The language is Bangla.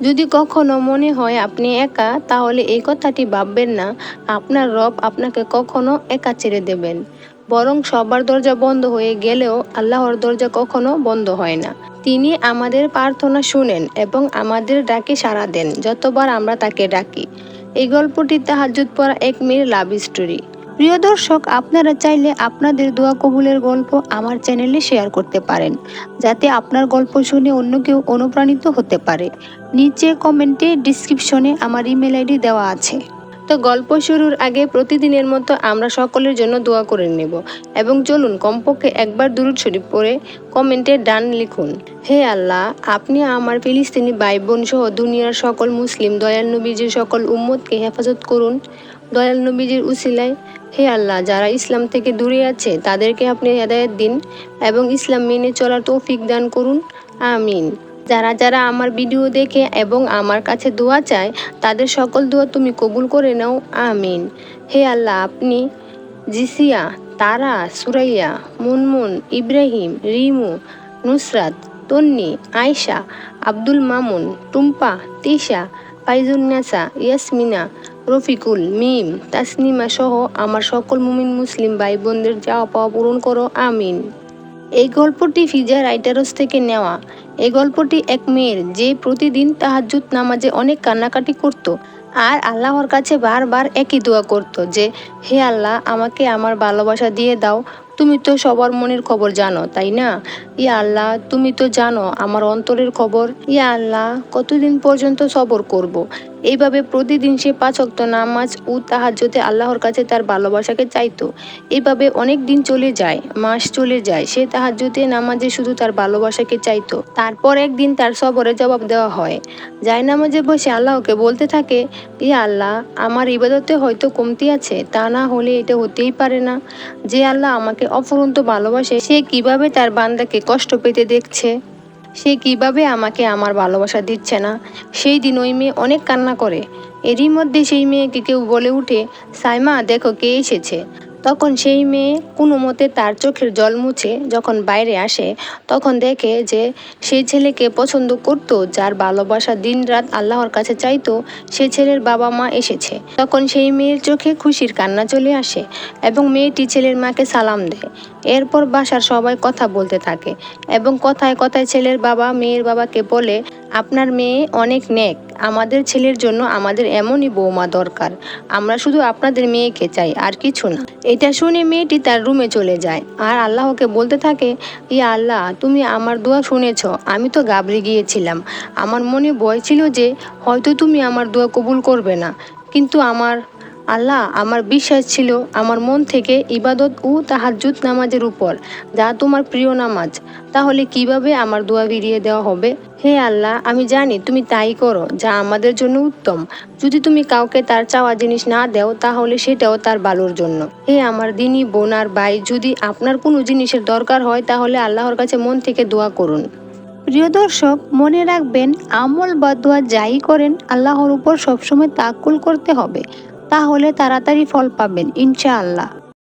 যদি কখনো মনে হয় আপনি একা, তাহলে এই কথাটি ভাববেন না। আপনার রব আপনাকে কখনো একা ছেড়ে দেবেন। বরং সবার দরজা বন্ধ হয়ে গেলেও আল্লাহর দরজা কখনো বন্ধ হয় না। তিনি আমাদের প্রার্থনা শুনেন এবং আমাদের ডাকে সাড়া দেন, যতবার আমরা তাকে ডাকি। এই গল্পটি তাহাজুদ পড়া এক মেয়ের লাভ স্টোরি। প্রিয় দর্শক, আপনারা চাইলে আপনাদের দোয়া কবুলের গল্প আমার চ্যানেলে শেয়ার করতে পারেন, যাতে আপনার গল্প শুনে অন্য কেউ অনুপ্রাণিত হতে পারে। নিচে কমেন্টে ডিসক্রিপশনে আমার ইমেল আইডি দেওয়া আছে। তো গল্প শুরুর আগে প্রতিদিনের মতো আমরা সকলের জন্য দোয়া করে নেব এবং চলুন কমপক্ষে একবার দুরুদ শরীফ পড়ে কমেন্টে ডান লিখুন, হে আল্লাহ, আপনি আমার ফিলিস্তিনি ভাই বোন সহ দুনিয়ার সকল মুসলিম দয়াল নবীজির সকল উম্মতকে হেফাজত করুন। দয়াল নবীজির উসিলায়, হে আল্লাহ, যারা ইসলাম থেকে দূরে আছে, তাদেরকে আপনি হেদায়ত দিন এবং ইসলাম মেনে চলার তৌফিক দান করুন। আমিন। যারা যারা আমার ভিডিও দেখে এবং আমার কাছে দোয়া চায়, তাদের সকল দোয়া তুমি কবুল করে নাও, আমিন। হে আল্লাহ, আপনি জিসিয়া, তারা, সুরাইয়া, মুনমুন, ইব্রাহিম, রিমু, নুসরাত, তন্নি, আয়শা, আব্দুল মামুন, টুম্পা, তিশা ফাইজুন্নাসা ইয়াসমিনা, রফিকুল, মিম, তাসনিমা সহ আমার সকল মুমিন মুসলিম ভাই বোনদের যাওয়া পাওয়া পূরণ করো, আমিন। এই গল্পটি ফিজা রাইটারস থেকে নেওয়া। এই গল্পটি এক মেয়ের যে প্রতিদিন তাহাজ্জুদ নামাজে অনেক কান্নাকাটি করত আর আল্লাহর কাছে বারবার একই দোয়া করত যে, হে আল্লাহ, আমাকে আমার ভালোবাসা দিয়ে দাও। তুমি তো সবার মনের খবর জানো, তাই না? ইয়া আল্লাহ, তুমি তো জানো আমার অন্তরের খবর। ইয়া আল্লাহ, কতদিন পর্যন্ত সবর করব। এইভাবে প্রতিদিন সে পাঁচ অক্ত নামাজ ও তাহাজ্জতে আল্লাহর কাছে তার ভালোবাসাকে চাইতো। এইভাবে অনেক দিন চলে যায়, মাস চলে যায়, সে তাহাজ্জতে নামাজে শুধু তার ভালোবাসাকে চাইত। তারপর একদিন তার সবরে জবাব দেওয়া হয়। যায় নামাজে বসে আল্লাহকে বলতে থাকে ইয়া আল্লাহ, আমার ইবাদতে হয়তো কমতি আছে, তা না হলে এটা হতেই পারে না। যে আল্লাহ আমাকে অফুরন্ত ভালোবাসে, সে কীভাবে তার বান্দাকে কষ্ট পেতে দেখছে? সে কীভাবে আমাকে আমার ভালোবাসা দিচ্ছে না? সেই দিন ওই মেয়ে অনেক কান্না করে। এরই মধ্যে সেই মেয়েকে কেউ বলে উঠে, সাইমা, দেখো কে এসেছে। তখন সেই মেয়ে কোনো মতে তার চোখের জল মুছে যখন বাইরে আসে, তখন দেখে যে সেই ছেলেকে পছন্দ করত, যার ভালোবাসা দিন রাত আল্লাহর কাছে চাইতো, সে ছেলের বাবা মা এসেছে। তখন সেই মেয়ের চোখে খুশির কান্না চলে আসে এবং মেয়েটি ছেলের মাকে সালাম দেয়। এরপর বাসার সবাই কথা বলতে থাকে এবং কথায় কথায় ছেলের বাবা, মেয়ের বাবাকে বলে, আপনার মেয়ে অনেক নেক। আমাদের ছেলের জন্য আমাদের এমনই বৌমা দরকার। আমরা শুধু আপনাদের মেয়েকে চাই, আর কিছু না। এটা শুনে মেয়েটি তার রুমে চলে যায়। আর আল্লাহকে বলতে থাকে, ইয়া আল্লাহ, তুমি আমার দোয়া শুনেছ, আমি তো গাবড়ে গিয়েছিলাম। আমার মনে ভয় ছিল যে হয়তো তুমি আমার দোয়া কবুল করবে না। কিন্তু আমার, আল্লাহ, আমার বিশ্বাস ছিল আমার মন থেকে ইবাদত ও তাহাজ্জুদ নামাজের উপর, যা তোমার প্রিয় নামাজ। তাহলে কীভাবে আমার দোয়া ফিরিয়ে দেওয়া হবে? হে আল্লাহ, আমি জানি তুমি তাই করো, যা আমাদের জন্য উত্তম। যদি তুমি কাউকে তার চাওয়া জিনিস না দাও, তাহলে সেটাও তার ভালোর জন্য। হে আমার দিনী বোন আর ভাই, যদি আপনার কোনো জিনিসের দরকার হয়, তাহলে আল্লাহর কাছে মন থেকে দোয়া করুন। প্রিয় দর্শক, মনে রাখবেন, আমল বা দোয়া যাই করেন, আল্লাহর উপর সবসময় তাকুল করতে হবে। তাহলে তাড়াতাড়ি ফল পাবেন, ইনশাআল্লাহ।